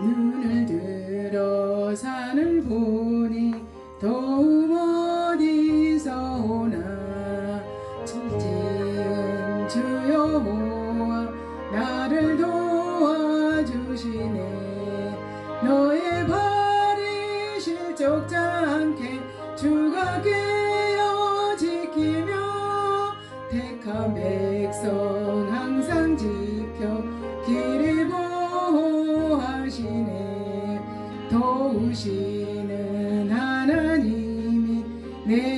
눈을 들어 산을 보니 도움 어디서 오나. 지은 주 여호와 나를 도와주시네. 너의 발이 실족지 않게 주가 깨 하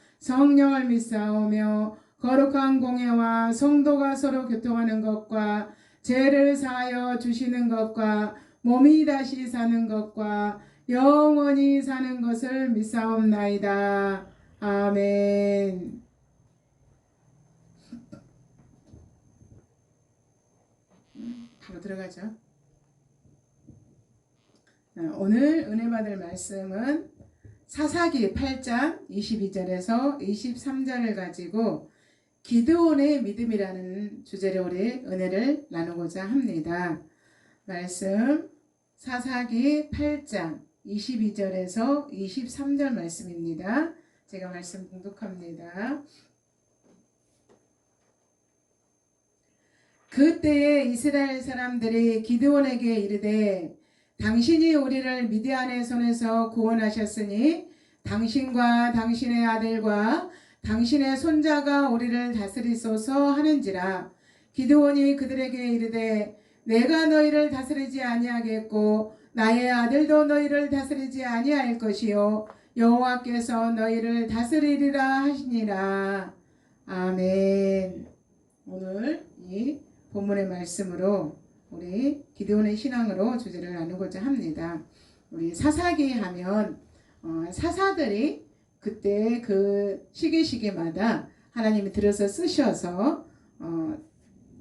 성령을 믿사오며 거룩한 공예와 성도가 서로 교통하는 것과 죄를 사하여 주시는 것과 몸이 다시 사는 것과 영원히 사는 것을 믿사옵나이다. 아멘. 바로 들어가죠. 자, 오늘 은혜 받을 말씀은 사사기 8장 22절에서 23절을 가지고 기드온의 믿음이라는 주제로 우리 은혜를 나누고자 합니다. 말씀 사사기 8장 22절에서 23절 말씀입니다. 제가 말씀 공독합니다. 그때에 이스라엘 사람들이 기드온에게 이르되 당신이 우리를 미디안의 손에서 구원하셨으니 당신과 당신의 아들과 당신의 손자가 우리를 다스리소서 하는지라. 기드온이 그들에게 이르되 내가 너희를 다스리지 아니하겠고 나의 아들도 너희를 다스리지 아니할 것이요. 여호와께서 너희를 다스리리라 하시니라. 아멘. 오늘 이 본문의 말씀으로 우리 기도원의 신앙으로 주제를 나누고자 합니다. 우리 사사기 하면 어, 사사들이 그때 그 시기 시기마다 하나님이 들어서 쓰셔서 어,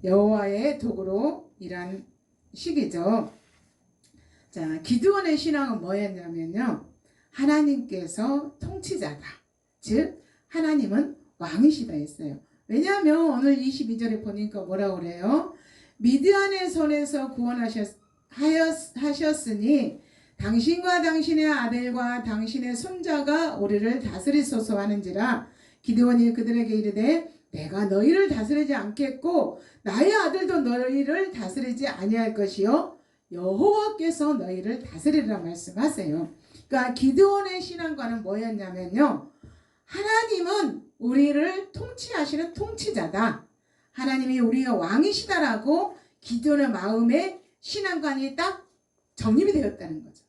여호와의 도구로 일한 시기죠. 자, 기드원의 신앙은 뭐였냐면요. 하나님께서 통치자다. 즉 하나님은 왕이시다 했어요. 왜냐하면 오늘 22절에 보니까 뭐라 그래요? 미드안의 손에서 구원하셨으니 당신과 당신의 아들과 당신의 손자가 우리를 다스리소서 하는지라 기드원이 그들에게 이르되 내가 너희를 다스리지 않겠고 나의 아들도 너희를 다스리지 아니할 것이요 여호와께서 너희를 다스리라 말씀하세요. 그러니까 기드원의 신앙과는 뭐였냐면요. 하나님은 우리를 통치하시는 통치자다. 하나님이 우리의 왕이시다라고 기도의 마음에 신앙관이 딱 정립이 되었다는 거죠.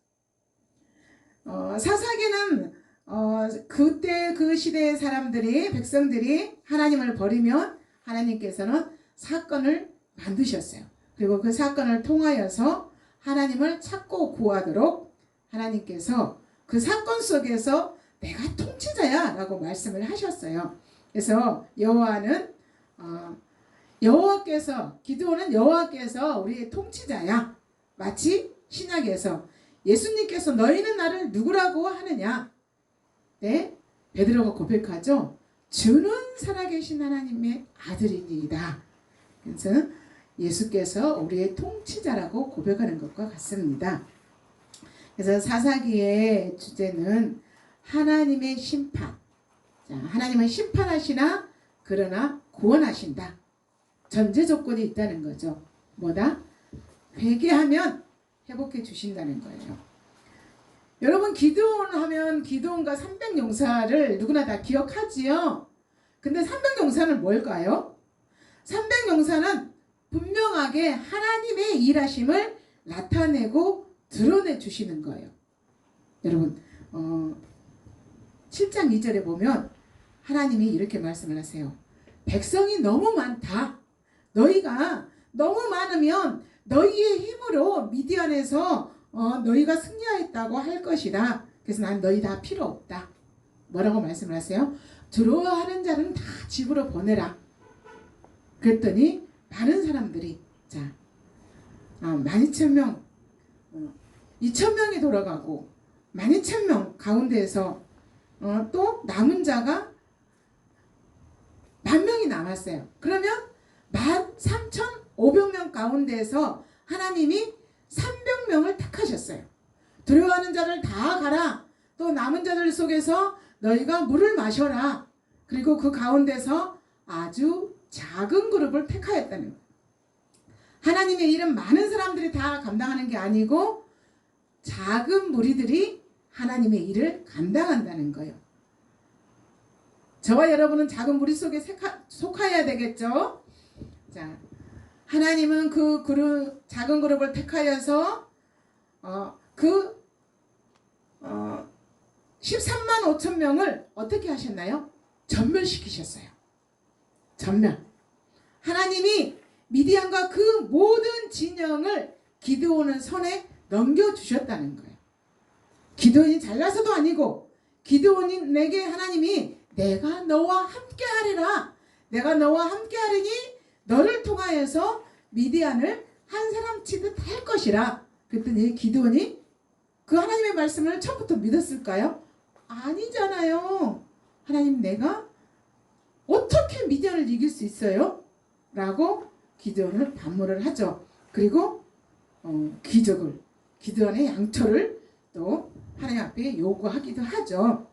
어, 사사기는 어, 그때 그 시대의 사람들이 백성들이 하나님을 버리면 하나님께서는 사건을 만드셨어요. 그리고 그 사건을 통하여서 하나님을 찾고 구하도록 하나님께서 그 사건 속에서 내가 통치자야라고 말씀을 하셨어요. 그래서 여호와는 어, 여호와께서 기도는 여호와께서 우리의 통치자야. 마치 신약에서 예수님께서 너희는 나를 누구라고 하느냐? 네, 베드로가 고백하죠. 주는 살아계신 하나님의 아들이니이다. 그래서 예수께서 우리의 통치자라고 고백하는 것과 같습니다. 그래서 사사기의 주제는 하나님의 심판. 자, 하나님은 심판하시나 그러나 구원하신다. 전제 조건이 있다는 거죠. 뭐다? 회개하면 회복해 주신다는 거예요. 여러분 기도원 하면 기도원과 300용사를 누구나 다 기억하지요. 근데 300용사는 뭘까요? 300용사는 분명하게 하나님의 일하심을 나타내고 드러내 주시는 거예요. 여러분 어, 7장 2절에 보면 하나님이 이렇게 말씀을 하세요. 백성이 너무 많다. 너희가 너무 많으면 너희의 힘으로 미디안에서 어, 너희가 승리하였다고 할 것이다. 그래서 난 너희 다 필요 없다. 뭐라고 말씀을 하세요? 들어와하는 자는 다 집으로 보내라. 그랬더니 많은 사람들이 자 어, 12,000명 어, 2,000명이 돌아가고 12,000명 가운데에서 어, 또 남은 자가 만 명이 남았어요. 그러면 13,500명 가운데에서 하나님이 300명을 택하셨어요. 두려워하는 자를 다 가라. 또 남은 자들 속에서 너희가 물을 마셔라. 그리고 그 가운데서 아주 작은 그룹을 택하였다는 거예요. 하나님의 일은 많은 사람들이 다 감당하는 게 아니고 작은 무리들이 하나님의 일을 감당한다는 거예요. 저와 여러분은 작은 무리 속에 속하여야 되겠죠. 자, 하나님은 그 그룹 작은 그룹을 택하여서 어, 그 어, 13만 5천 명을 어떻게 하셨나요? 전멸시키셨어요. 전멸. 하나님이 미디안과 그 모든 진영을 기드온은 손에 넘겨주셨다는 거예요. 기드온이 잘나서도 아니고 기드온에게 하나님이 내가 너와 함께 하리라. 내가 너와 함께 하리니 너를 통하여서 미디안을 한 사람 치듯 할 것이라. 그랬더니 기드온이 그 하나님의 말씀을 처음부터 믿었을까요? 아니잖아요. 하나님 내가 어떻게 미디안을 이길 수 있어요? 라고 기드온을 반문을 하죠. 그리고 어, 기적을 기드온의 양초를 또 하나님 앞에 요구하기도 하죠.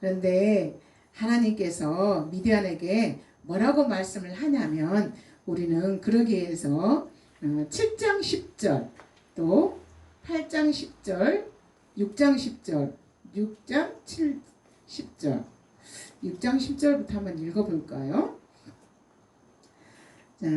그런데 하나님께서 미디안에게 뭐라고 말씀을 하냐면 우리는 그러기 위해서 어, 7장 10절 또 8장 10절 6장 10절 6장 7 10절 6장 10절부터 한번 읽어볼까요? 자,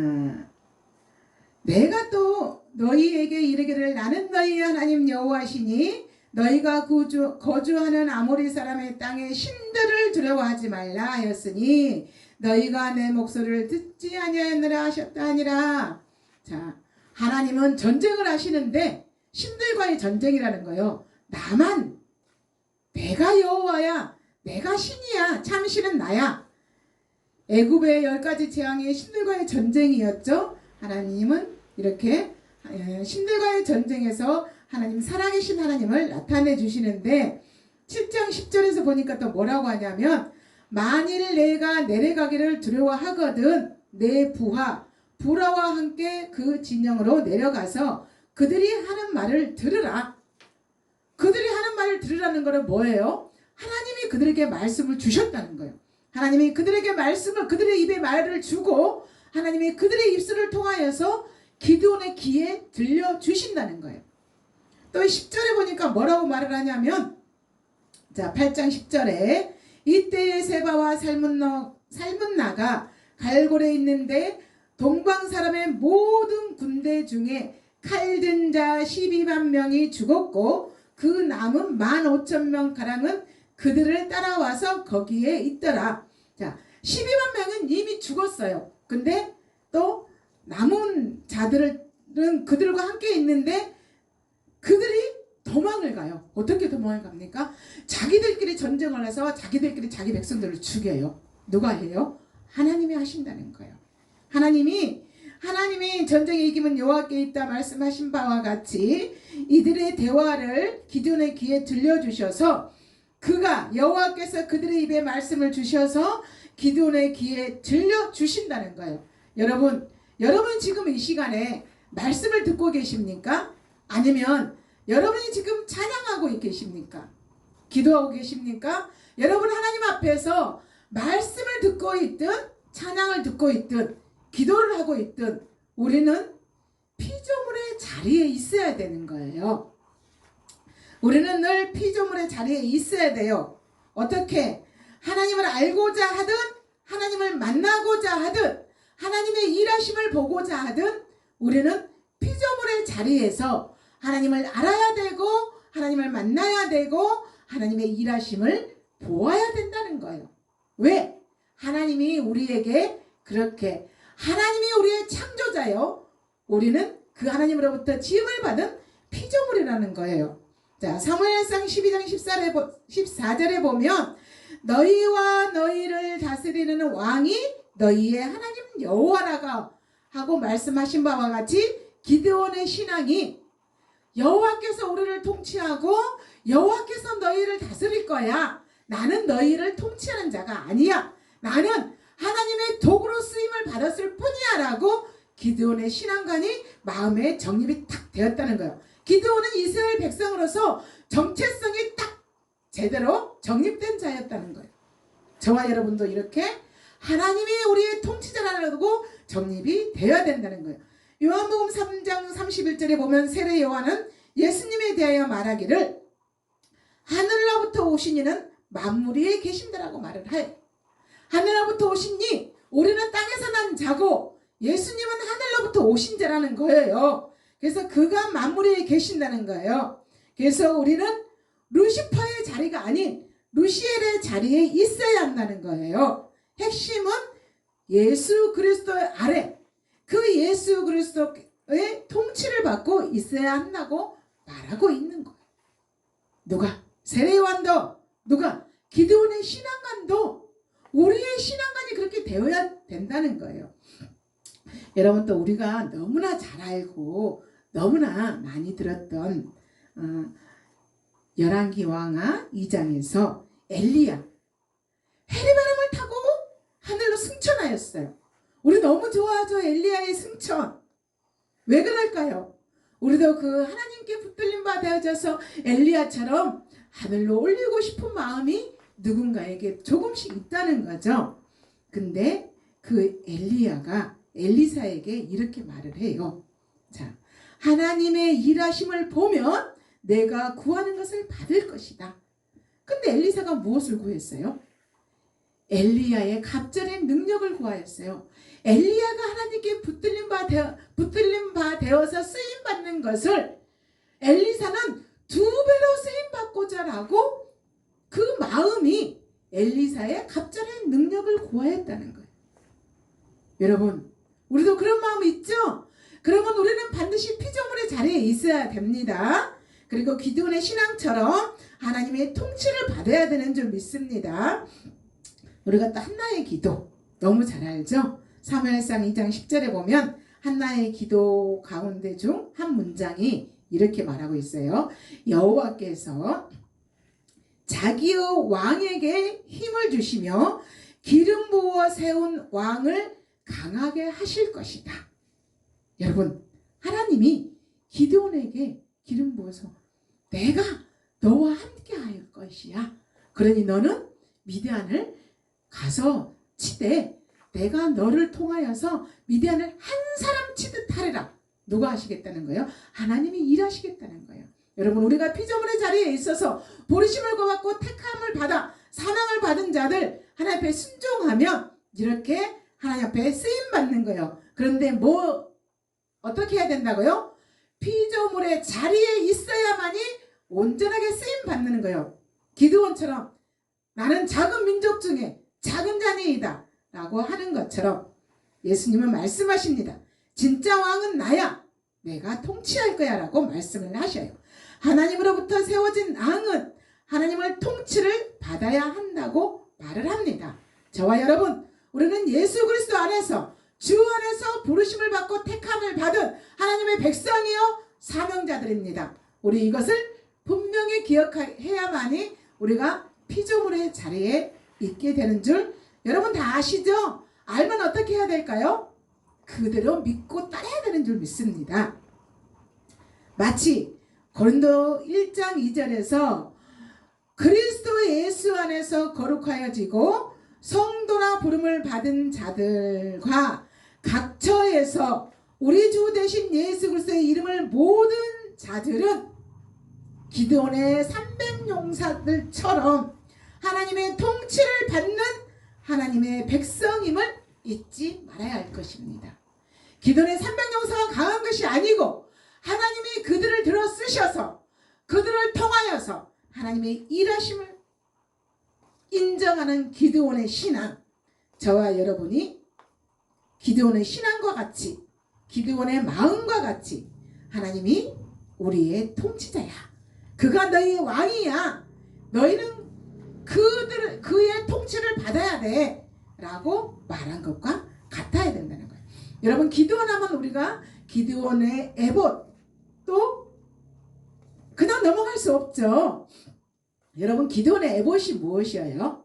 내가 또 너희에게 이르기를 나는 너희의 하나님 여호와시니 너희가 구주, 거주하는 아모리 사람의 땅의 신들을 두려워하지 말라 하였으니 너희가 내 목소리를 듣지 아니하였느라 하셨다 하니라. 자, 하나님은 전쟁을 하시는데 신들과의 전쟁이라는 거요. 나만 내가 여호와야. 내가 신이야. 참 신은 나야. 애굽의 열 가지 재앙이 신들과의 전쟁이었죠. 하나님은 이렇게 에, 신들과의 전쟁에서 하나님 살아계신 하나님을 나타내 주시는데 7장 10절에서 보니까 또 뭐라고 하냐면 만일 내가 내려가기를 두려워하거든 내 부하 부라와 함께 그 진영으로 내려가서 그들이 하는 말을 들으라. 그들이 하는 말을 들으라는 거는 뭐예요? 하나님이 그들에게 말씀을 주셨다는 거예요. 하나님이 그들에게 말씀을 그들의 입에 말을 주고 하나님이 그들의 입술을 통하여서 기도원의 귀에 들려 주신다는 거예요. 또 10절에 보니까 뭐라고 말을 하냐면 자 8장 10절에 이때의 세바와 살문너, 살문나가 갈골에 있는데 동방 사람의 모든 군대 중에 칼든 자 12만 명이 죽었고 그 남은 15,000명 가량은 그들을 따라와서 거기에 있더라. 자, 12만 명은 이미 죽었어요. 근데 또 남은 자들은 그들과 함께 있는데 그들이 도망을 가요. 어떻게 도망을 갑니까? 자기들끼리 전쟁을 해서 자기들끼리 자기 백성들을 죽여요. 누가 해요? 하나님이 하신다는 거예요. 하나님이 하나님이 전쟁에 이기면 여호와께 있다 말씀하신 바와 같이 이들의 대화를 기존의 귀에 들려주셔서 그가 여호와께서 그들의 입에 말씀을 주셔서 기존의 귀에 들려 주신다는 거예요. 여러분, 여러분 지금 이 시간에 말씀을 듣고 계십니까? 아니면 여러분이 지금 찬양하고 계십니까? 기도하고 계십니까? 여러분 하나님 앞에서 말씀을 듣고 있든 찬양을 듣고 있든 기도를 하고 있든 우리는 피조물의 자리에 있어야 되는 거예요. 우리는 늘 피조물의 자리에 있어야 돼요. 어떻게? 하나님을 알고자 하든, 하나님을 만나고자 하든, 하나님의 일하심을 보고자 하든, 우리는 피조물의 자리에서 하나님을 알아야 되고, 하나님을 만나야 되고, 하나님의 일하심을 보아야 된다는 거예요. 왜? 하나님이 우리에게 그렇게, 하나님이 우리의 창조자요. 우리는 그 하나님으로부터 지음을 받은 피조물이라는 거예요. 자, 사무엘상 12장 14절에, 보- 14절에 보면 너희와 너희를 다스리는 왕이 너희의 하나님 여호와라가 하고 말씀하신 바와 같이 기드온의 신앙이 여호와께서 우리를 통치하고 여호와께서 너희를 다스릴 거야. 나는 너희를 통치하는 자가 아니야. 나는 하나님의 도구로 쓰임을 받았을 뿐이야 라고 기드온의 신앙관이 마음에 정립이 딱 되었다는 거예요. 기드온은 이스라엘 백성으로서 정체성이 딱 제대로 정립된 자였다는 거예요. 저와 여러분도 이렇게 하나님이 우리의 통치자라고 정립이 되어야 된다는 거예요. 요한복음 3장 31절에 보면 세례 요한은 예수님에 대하여 말하기를 하늘로부터 오신 이는 만물 위에 계신다라고 말을 해. 하늘로부터 오신 이 우리는 땅에서 난 자고 예수님은 하늘로부터 오신 자라는 거예요. 그래서 그가 만물 위에 계신다는 거예요. 그래서 우리는 루시퍼의 자리가 아닌 루시엘의 자리에 있어야 한다는 거예요. 핵심은 예수 그리스도의 아래 그 예수 그리스도의 통치를 받고 있어야 한다고 말하고 있는 거예요. 누가 세례요한도 누가 기드온의 신앙관도 우리의 신앙관이 그렇게 되어야 된다는 거예요. 여러분 또 우리가 너무나 잘 알고 너무나 많이 들었던 어, 열왕기왕하 2장에서 엘리야 해리바람을 타고 하늘로 승천하였어요. 우리 너무 좋아하죠 엘리야의 승천. 왜 그럴까요? 우리도 그 하나님께 붙들림 받아져서 엘리야처럼 하늘로 올리고 싶은 마음이 누군가에게 조금씩 있다는 거죠. 근데 그 엘리야가 엘리사에게 이렇게 말을 해요. 자, 하나님의 일하심을 보면 내가 구하는 것을 받을 것이다. 근데 엘리사가 무엇을 구했어요? 엘리야의 갑절의 능력을 구하였어요. 엘리야가 하나님께 붙들림 바 되어, 붙들림 바 되어서 쓰임 받는 것을 엘리사는 두 배로 쓰임 받고자라고 그 마음이 엘리사의 갑절의 능력을 구하였다는 거예요. 여러분, 우리도 그런 마음 있죠? 그러면 우리는 반드시 피조물의 자리에 있어야 됩니다. 그리고 기도원의 신앙처럼 하나님의 통치를 받아야 되는 줄 믿습니다. 우리가 또 한나의 기도 너무 잘 알죠? 사무엘상 2장 10절에 보면 한나의 기도 가운데 중 한 문장이 이렇게 말하고 있어요. 여호와께서 자기의 왕에게 힘을 주시며 기름 부어 세운 왕을 강하게 하실 것이다. 여러분, 하나님이 기드온에게 기름 부어서 내가 너와 함께 할 것이야. 그러니 너는 미디안을 가서 치되 내가 너를 통하여서 미디안을 한 사람 치듯 하리라. 누가 하시겠다는 거예요? 하나님이 일하시겠다는 거예요. 여러분 우리가 피조물의 자리에 있어서 보리심을 거받고 택함을 받아 사랑을 받은 자들 하나님 앞에 순종하면 이렇게 하나님 앞에 쓰임 받는 거예요. 그런데 뭐 어떻게 해야 된다고요? 피조물의 자리에 있어야만이 온전하게 쓰임 받는 거예요. 기드원처럼 나는 작은 민족 중에 작은 자니이다 라고 하는 것처럼 예수님은 말씀하십니다. 진짜 왕은 나야. 내가 통치할 거야 라고 말씀을 하셔요. 하나님으로부터 세워진 왕은 하나님을 통치를 받아야 한다고 말을 합니다. 저와 여러분, 우리는 예수 그리스도 안에서 주 안에서 부르심을 받고 택함을 받은 하나님의 백성이요 사명자들입니다. 우리 이것을 분명히 기억해야만이 우리가 피조물의 자리에 있게 되는 줄 여러분 다 아시죠? 알면 어떻게 해야 될까요? 그대로 믿고 따라야 되는 줄 믿습니다. 마치 고린도 1장 2절에서 그리스도 예수 안에서 거룩하여지고 성도라 부름을 받은 자들과 각처에서 우리 주 대신 예수 그리스도의 이름을 모든 자들은 기드온의 300 용사들처럼 하나님의 통치를 받는 하나님의 백성임을 잊지 말아야 할 것입니다. 기도의 300용사가 강한 것이 아니고 하나님이 그들을 들어 쓰셔서 그들을 통하여서 하나님의 일하심을 인정하는 기드온의 신앙 저와 여러분이 기드온의 신앙과 같이 기드온의 마음과 같이 하나님이 우리의 통치자야. 그가 너희의 왕이야. 너희는 그들 그의 통치를 받아야 돼라고 말한 것과 같아야 된다는 거예요. 여러분 기드온 하면 우리가 기드온의 에봇 또 그냥 넘어갈 수 없죠. 여러분 기드온의 에봇이 무엇이에요?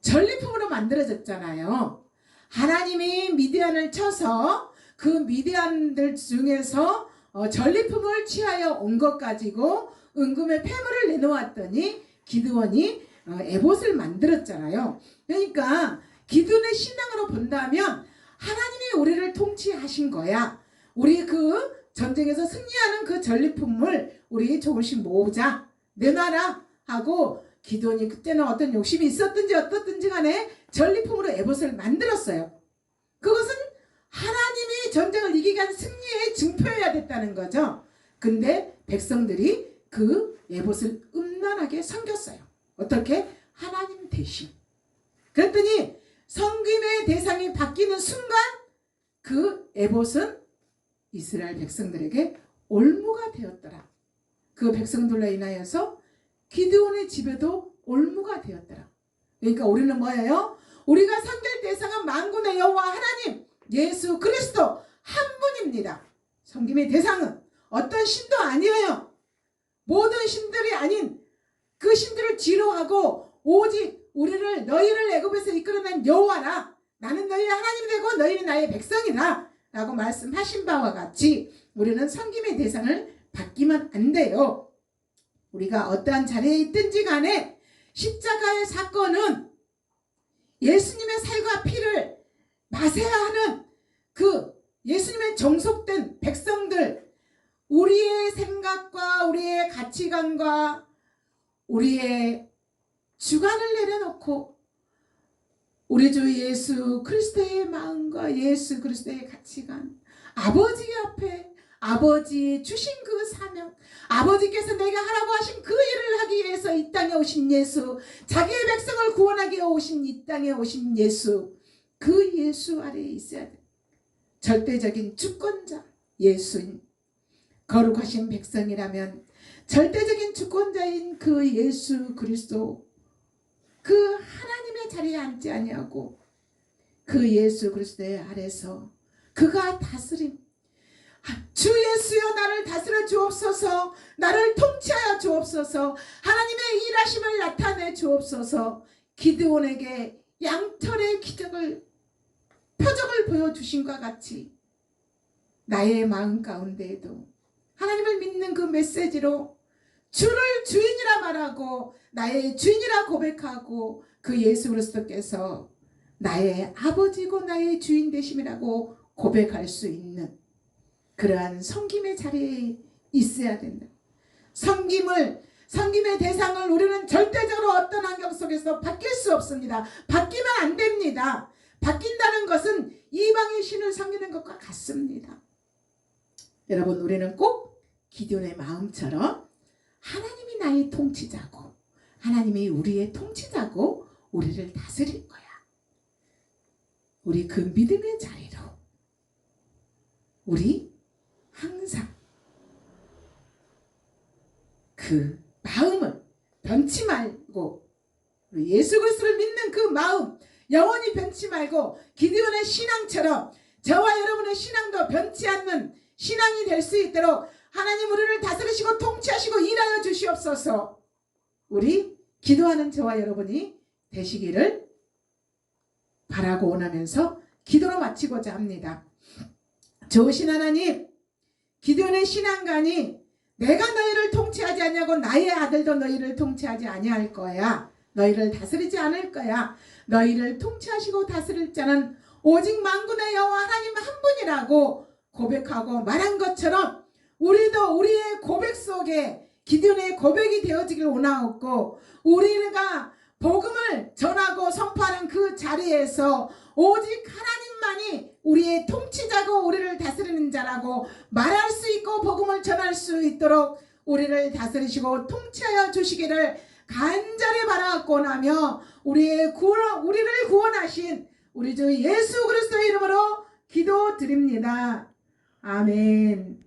전리품으로 만들어졌잖아요. 하나님이 미디안을 쳐서 그 미디안들 중에서 어, 전리품을 취하여 온 것 가지고 은금의 폐물을 내놓았더니 기드원이 어, 에봇을 만들었잖아요. 그러니까 기드원의 신앙으로 본다면 하나님이 우리를 통치하신 거야. 우리 그 전쟁에서 승리하는 그 전리품을 우리 조금씩 모으자. 내놔라 하고 기도원이 그때는 어떤 욕심이 있었든지 어떻든지 간에 전리품으로 에봇을 만들었어요. 그것은 하나님이 전쟁을 이기게 한 승리의 증표여야 됐다는 거죠. 근데 백성들이 그 에봇을 음란하게 섬겼어요. 어떻게? 하나님 대신. 그랬더니 성김의 대상이 바뀌는 순간 그 에봇은 이스라엘 백성들에게 올무가 되었더라. 그 백성들로 인하여서 기드온의 집에도 올무가 되었더라. 그러니까 우리는 뭐예요? 우리가 상될 대상은 만군의 여호와 하나님 예수 그리스도 한 분입니다. 섬김의 대상은 어떤 신도 아니에요. 모든 신들이 아닌 그 신들을 지로하고 오직 우리를 너희를 애굽에서 이끌어낸 여호와라. 나는 너희의 하나님 되고 너희는 나의 백성이라. 라고 말씀하신 바와 같이 우리는 섬김의 대상을 받기만 안 돼요. 우리가 어떠한 자리에 있든지 간에 십자가의 사건은 예수님의 살과 피를 마세야 하는 그 예수님의 정속된 백성들 우리의 생각과 우리의 가치관과 우리의 주관을 내려놓고 우리 주 예수 그리스도의 마음과 예수 그리스도의 가치관 아버지 앞에 아버지 주신 그 사명 아버지께서 내가 하라고 하신 그 일을 하기 위해서 이 땅에 오신 예수 자기의 백성을 구원하기 위해 오신 이 땅에 오신 예수 그 예수 아래에 있어야 돼. 절대적인 주권자 예수님 거룩하신 백성이라면 절대적인 주권자인 그 예수 그리스도 그 하나님의 자리에 앉지 아니하고 그 예수 그리스도의 아래서 그가 다스림 주 예수여 나를 다스려 주옵소서 나를 통치하여 주옵소서 하나님의 일하심을 나타내 주옵소서 기드온에게 양털의 기적을 표적을 보여주신과 같이 나의 마음 가운데에도 하나님을 믿는 그 메시지로 주를 주인이라 말하고 나의 주인이라 고백하고 그 예수 그리스도께서 나의 아버지고 나의 주인 되심이라고 고백할 수 있는 그러한 성김의 자리에 있어야 된다. 성김을 성김의 대상을 우리는 절대적으로 어떤 환경 속에서 바뀔 수 없습니다. 바뀌면 안 됩니다. 바뀐다는 것은 이방의 신을 섬기는 것과 같습니다. 여러분 우리는 꼭 기존의 마음처럼 하나님이 나의 통치자고 하나님이 우리의 통치자고 우리를 다스릴 거야. 우리 그 믿음의 자리로 우리 항상 그 마음을 변치 말고 예수 그리스도를 믿는 그 마음 영원히 변치 말고 기드온의 신앙처럼 저와 여러분의 신앙도 변치 않는 신앙이 될 수 있도록 하나님 우리를 다스리시고 통치하시고 일하여 주시옵소서. 우리 기도하는 저와 여러분이 되시기를 바라고 원하면서 기도로 마치고자 합니다. 좋으신 하나님, 기도의 신앙관이 내가 너희를 통치하지 않냐고 나의 아들도 너희를 통치하지 아니할 거야. 너희를 다스리지 않을 거야. 너희를 통치하시고 다스릴 자는 오직 만군의 여호와 하나님 한 분이라고 고백하고 말한 것처럼 우리도 우리의 고백 속에 기존의 고백이 되어지길 원하옵고 우리가 복음을 전하고 선포하는 그 자리에서 오직 하나님만이 우리의 통치자고 우리를 다스리는 자라고 말할 수 있고 복음을 전할 수 있도록 우리를 다스리시고 통치하여 주시기를 간절히 바라옵고나며 우리의 구원, 우리를 구원하신 우리 주 예수 그리스도의 이름으로 기도드립니다. 아멘.